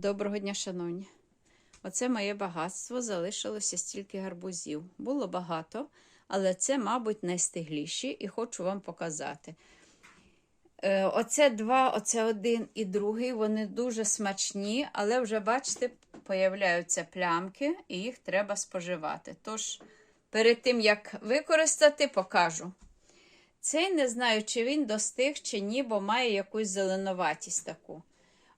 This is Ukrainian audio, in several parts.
Доброго дня, шановні. Оце моє багатство. Залишилося стільки гарбузів. Було багато, але це, мабуть, найстигліші і хочу вам показати. Е, Оце два, оце один і другий. Вони дуже смачні, але вже, бачите, появляються плямки і їх треба споживати. Тож, перед тим, як використати, покажу. Цей не знаю, чи він достиг, чи ні, бо має якусь зеленуватість таку.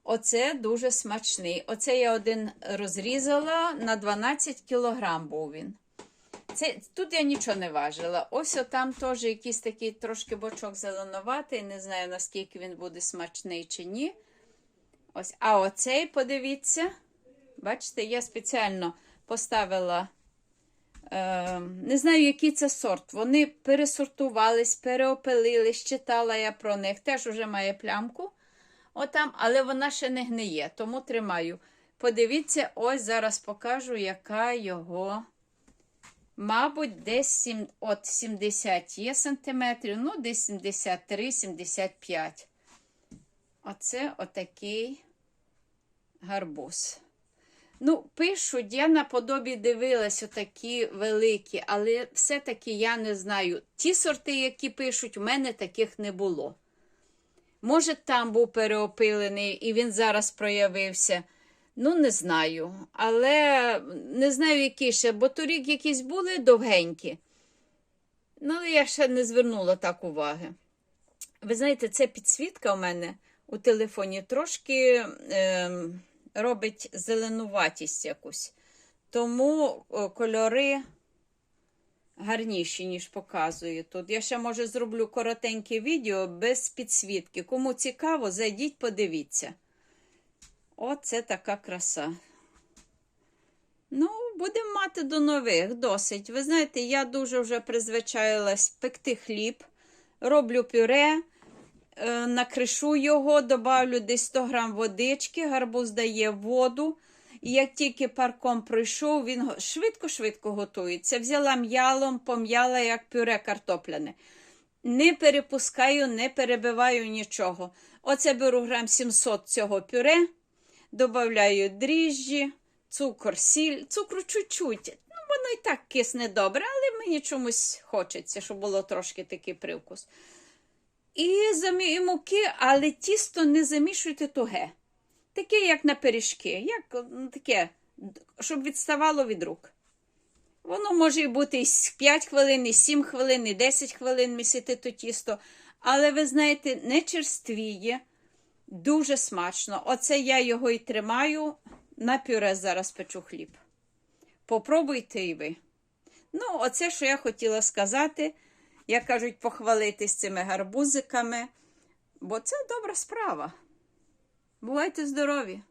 Оце дуже смачний. Оце я один розрізала на 12 кілограм був він. Це, тут я нічого не важила. Ось там теж якийсь такий трошки бочок зеленуватий. Не знаю, наскільки він буде смачний чи ні. Ось, А оцей, подивіться, бачите, я спеціально поставила. Е, не знаю, який це сорт. Вони пересортувались, переопилились, читала я про них. Теж уже має плямку. Отам, але вона ще не гниє, тому тримаю. Подивіться, ось зараз покажу, яка його. Мабуть, десь 7, от 70 є сантиметрів, ну, десь 73-75. Оце отакий гарбуз. Ну, пишуть, я наподобі дивилась отакі великі, але все-таки я не знаю. Ті сорти, які пишуть, у мене таких не було. Може, там був переопилений і він зараз проявився. Ну, не знаю. Але не знаю, які ще, бо торік якісь були довгенькі. Ну, я ще не звернула так уваги. Ви знаєте, це підсвітка у мене у телефоні трошки е, робить зеленуватість якусь. Тому кольори гарніші, ніж показую тут. Я ще, може, зроблю коротеньке відео без підсвітки. Кому цікаво, зайдіть, подивіться. Оце така краса. Ну, будемо мати до нових досить. Ви знаєте, я дуже вже призвичаїлась пекти хліб, роблю пюре, е, накришу його, добавлю десь 100 грам водички, гарбуз дає воду. І як тільки парком пройшов, він швидко-швидко готується. Взяла м'ялом, пом'яла, як пюре картопляне. Не перепускаю, не перебиваю нічого. Оце беру грам 700 цього пюре, додаю дріжджі, цукор, сіль, цукру чуть-чуть. Ну, воно і так кисне добре, але мені чомусь хочеться, щоб було трошки такий привкус. І, замі... і муки, але тісто не замішуйте туге. Таке, як на пиріжки, як ну, таке, щоб відставало від рук. Воно може бути і 5 хвилин, і 7 хвилин, і 10 хвилин місити то тісто. Але ви знаєте, не черствіє, дуже смачно. Оце я його і тримаю. На пюре зараз печу хліб. Попробуйте і ви. Ну, оце, що я хотіла сказати, як кажуть, похвалитись цими гарбузиками, бо це добра справа. Бувайте здорові!